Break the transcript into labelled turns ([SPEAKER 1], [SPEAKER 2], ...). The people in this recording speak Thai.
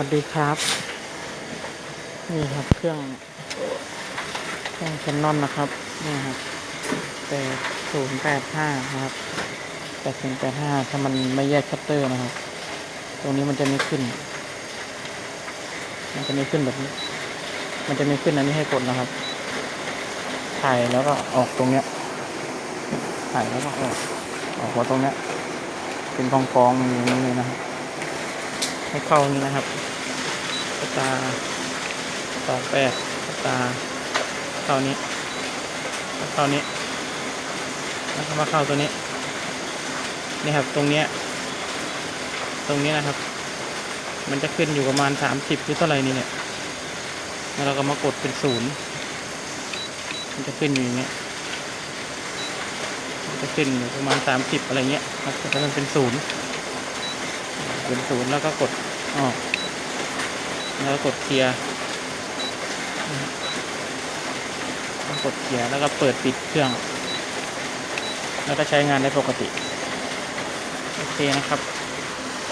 [SPEAKER 1] วัสดีครับ นี่ครับเครื่องเครื่องแคนนอนนะครับนี่ครับแปดศูนย์แปดห้านะครับแปดศูนย์แปดห้าถ้ามันไม่แยกชัตเตอร์นะครับ ตรงนี้มันจะไม่ขึ้น มันจะไม่ขึ้นแบบนี้ มันจะไม่ขึ้นอันนี้ให้กดนะครับ ถ่ายแล้วก็ออกตรงเนี้ย ถ่ายแล้วก็ออกออกมาตรงเนี้ย เป็นกองกองๆอย่างนี้เลยนะครับ ให้เข้านี้นะครับตาร์สองแปดตาเข้านี้แล้วเข้านี้แล้วก็มาเข้าตัวนี้นี่ครับตรงเนี้ยตรงนี้นะครับ มันจะขึ้นอยู่ประมาณสามสิบหรือเท่าไหร่นี่เนี่ยแล้วเราก็มากดเป็นศูนย์มันจะขึ้นอยู่อย่างเงี้ยมันจะขึ้นอยู่ประมาณสามสิบอะไรเงี้ยครับแต่มันเป็นศูนย์ เป็นศูนย์แล้วก็กดออกแล้วก็กดเคลียร์กดเคลียร์แล้วก็เปิดปิดเครื่อง แล้วก็ใช้งานได้ปกติ โอเคนะครับ